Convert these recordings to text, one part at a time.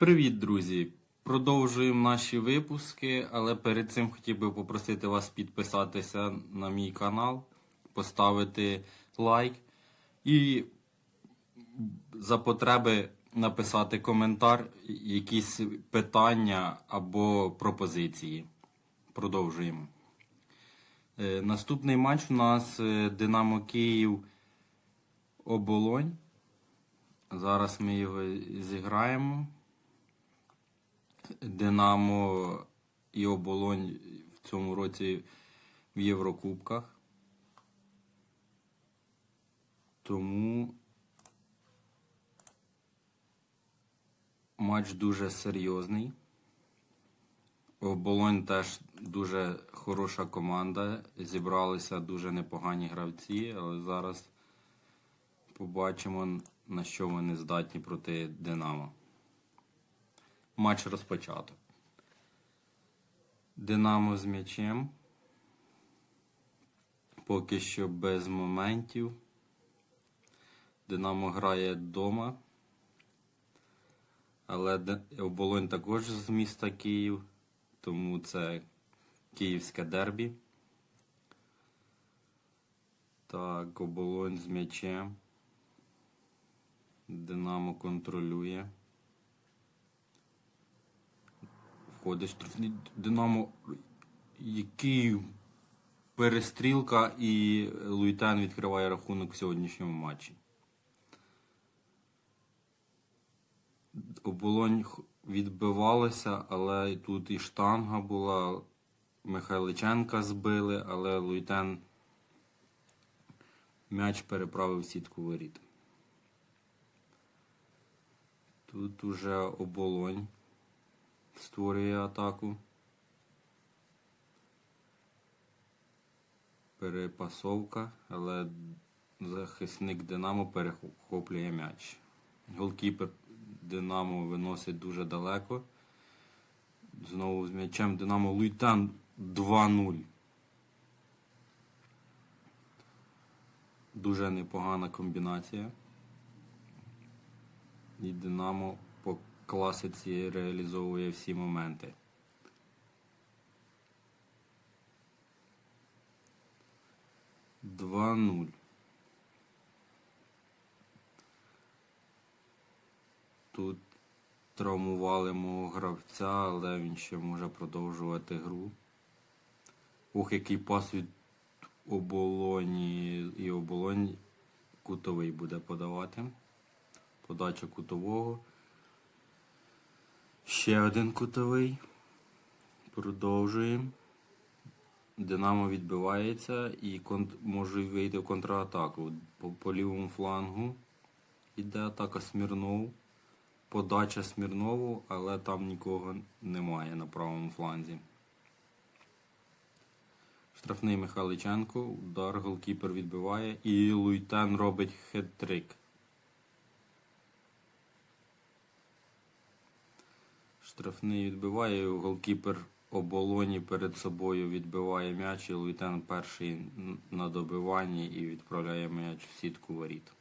Привіт, друзі! Продовжуємо наші випуски, але перед цим хотів би попросити вас підписатися на мій канал, поставити лайк і за потреби написати коментар, якісь питання або пропозиції. Продовжуємо. Е, Наступний матч у нас е, Динамо Київ Оболонь. Зараз ми його зіграємо. Динамо і Оболонь в цьому році в Єврокубках. Тому матч дуже серйозний. Оболонь теж дуже хороша команда. Зібралися дуже непогані гравці, але зараз побачимо, на що вони здатні проти Динамо. Матч розпочато. Динамо з м'ячем. Поки що без моментів. Динамо грає вдома. Але оболонь також з міста Київ, тому це київське дербі. Так, оболонь з м'ячем. Динамо контролює. Входить штрафний Динамо. Який перестрілка і Луйтен відкриває рахунок в сьогоднішньому матчі. Оболонь відбивалася, але тут і штанга була. Михайличенка збили, але Луйтен м'яч переправив сітку воріт. Тут уже оболонь створює атаку. Перепасовка, але захисник Динамо перехоплює м'яч. Голкіпер Динамо виносить дуже далеко. Знову з м'ячем Динамо Луйтан 2-0. Дуже непогана комбінація. І Динамо класиці реалізовує всі моменти. Два нуль. Тут травмували мого гравця, але він ще може продовжувати гру. Ох, який пас від оболоні і оболонь кутовий буде подавати. Подача кутового. Ще один кутовий. Продовжуємо. Динамо відбивається і може вийти в контратаку. По, по лівому флангу йде атака Смірнов. Подача Смірнову, але там нікого немає на правому фланзі. Штрафний Михайличенко, удар голкіпер відбиває і Луйтен робить хет-трик. Штрафний відбиває, голкіпер оболоні перед собою відбиває м'яч, і Луйтен перший на добиванні і відправляє м'яч в сітку воріт.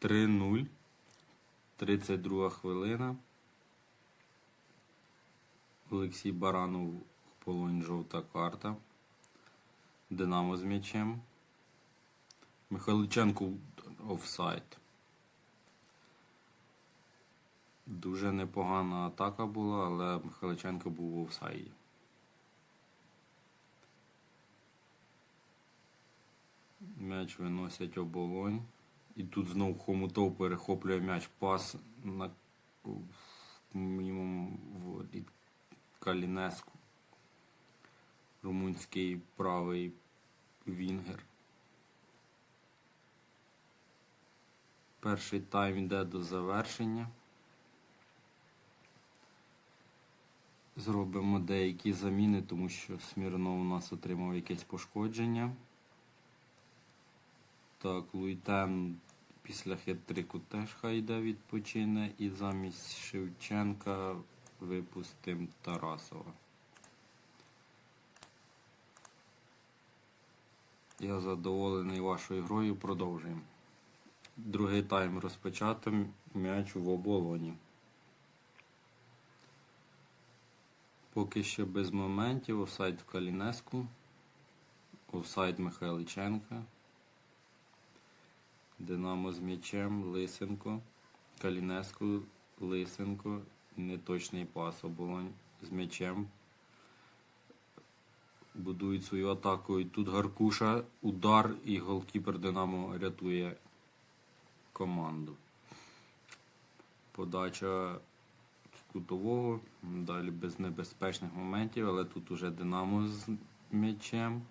3-0. 32 хвилина. Олексій Баранов полонь жовта карта. Динамо з м'ячем. Михайличенко офсайд. Дуже непогана атака була, але Михайличенко був в офсайді. М'яч виносять оболонь. І тут знов Хомутов перехоплює м'яч. Пас на мимо від Калінеску. Румунський правий Вінгер. Перший тайм йде до завершення. Зробимо деякі заміни, тому що Смірнов у нас отримав якесь пошкодження. Так, Луйтен після хет-трику теж хай йде відпочине. І замість Шевченка випустимо Тарасова. Я задоволений вашою грою. Продовжуємо. Другий тайм розпочато. М'яч в оболоні. Поки що без моментів. Офсайд в Калінеску. Офсайд Михайличенка. Динамо з м'ячем. Лисенко. Калінеску. Лисенко. Неточний пас. Оболонь з м'ячем. Будують свою атаку. І тут Гаркуша. Удар і голкіпер Динамо рятує команду. Подача кутового. Далі без небезпечних моментів, але тут уже Динамо з м'ячем.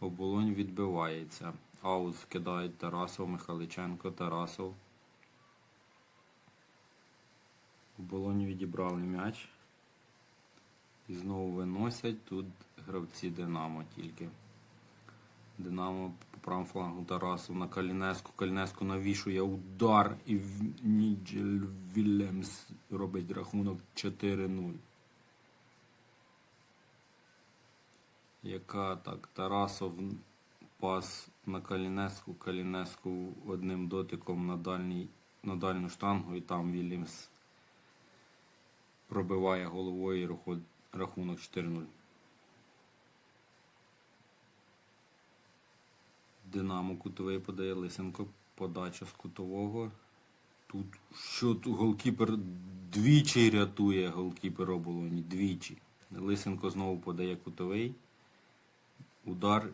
Оболонь відбивається. Аут вкидають Тарасов, Михайличенко, Тарасов. Оболонь відібрали м'яч. І знову виносять. Тут гравці Динамо тільки. Динамо по правому флангу Тарасов на Калінеску. Калінеску навішує удар і Ніджель Вільямс робить рахунок 4-0. Яка так? Тарасов пас на Калінеску. Калінеску одним дотиком на, дальній, на дальню штангу і там Вільямс пробиває головою рахунок 4-0. Динамо кутовий подає Лисенко. Подача з кутового. Тут що тут голкіпер двічі рятує голкіпер оболоні. Двічі. Лисенко знову подає кутовий. Удар.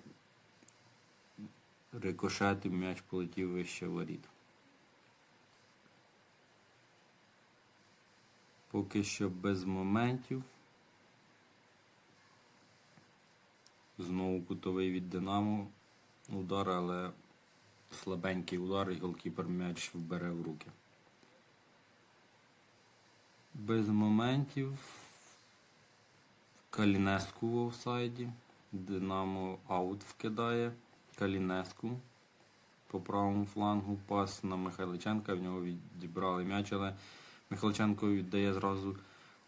Рикошет і м'яч полетів вище воріт. Поки що без моментів. Знову кутовий від Динамо. Удар, але слабенький удар і голкіпер м'яч вбере в руки. Без моментів. Калінеску в офсайді. Динамо аут вкидає. Калінеску. По правому флангу пас на Михайличенка. В нього відібрали м'яч, але Михайличенко віддає зразу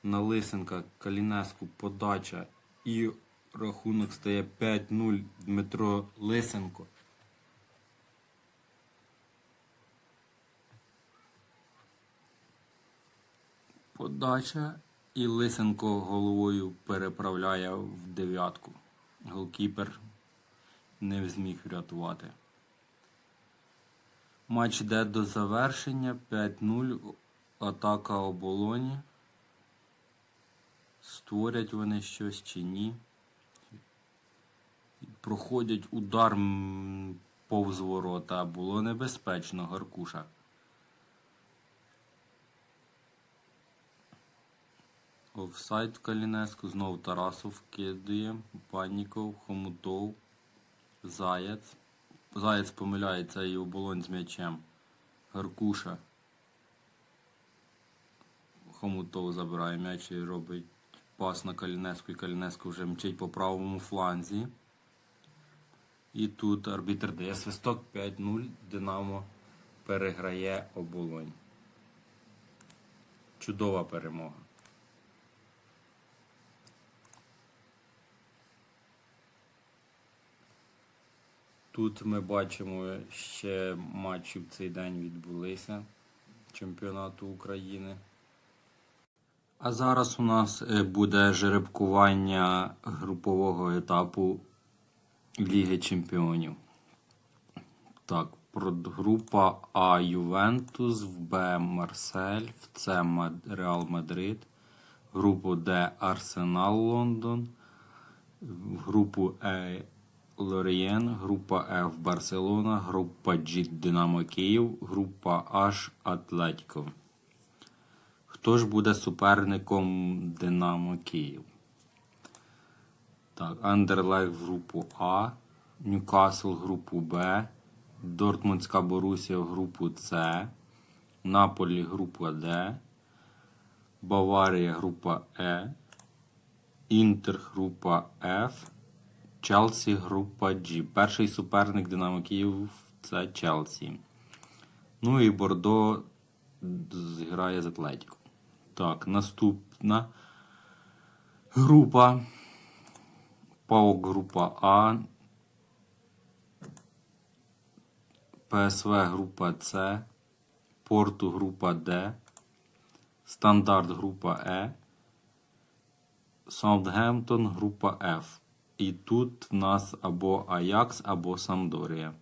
на Лисенка. Калінеску подача. І рахунок стає 5-0 Дмитро Лисенко. Подача і Лисенко головою переправляє в дев'ятку. Голкіпер не зміг врятувати. Матч йде до завершення 5-0. Атака оболоні. Створять вони щось чи ні. Проходять удар повз ворота. Було небезпечно Гаркуша. Офсайд Калінеску. Знову Тарасов кидає. Панніков, Хомутов, Заєць. Заєць помиляється і оболонь з м'ячем. Гаркуша. Хомутов забирає м'яч і робить пас на Калінеску. І Калінеску вже мчить по правому фланзі. І тут арбітр дає свисток 5-0. Динамо переграє оболонь. Чудова перемога. Тут ми бачимо ще матчі в цей день відбулися чемпіонату України. А зараз у нас е, буде жеребкування групового етапу Ліги Чемпіонів. Так, група А Ювентус, в Б Марсель, в С Реал Мадрид, групу Д Арсенал Лондон, групу Е Лорієн, група Ф Барселона, група G Динамо Київ, група H Атлетіко. Хто ж буде суперником Динамо Київ? Так, Андерлег в групу А, Ньюкасл групу Б, Дортмундська Борусія групу С, Наполі група Д, Баварія група Е, Інтер група Ф, Челсі група G. Перший суперник Динамо Київ це Челсі. Ну і Бордо зіграє з Атлетіко. Так, наступна група. ПАОК група А. ПСВ група С. Порту група Д. Стандарт група Е. Саутгемптон, група F. І тут в нас або Аякс, або Самдорія.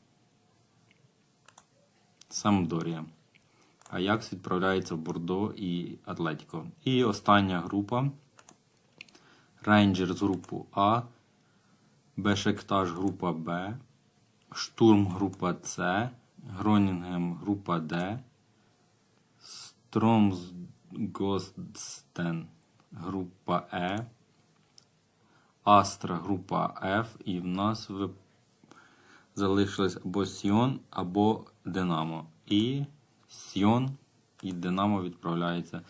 Самдорія. Аякс відправляється в Бордо і Атлетіко. І остання група. Рейнджерс групу А. Бешектаж група Б. Штурм група С. Гронінгем група Д. Стромсгостен група Е. Астра група F. І в нас залишилось або Сіон, або Динамо. І Сіон і Динамо відправляється.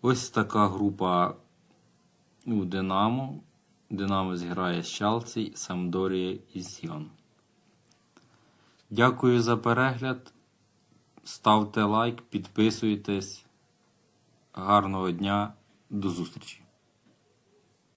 Ось така група у Динамо. Динамо зіграє з Чалці, Самдорія і Сіон. Дякую за перегляд. Ставте лайк, підписуйтесь. Гарного дня. До зустрічі!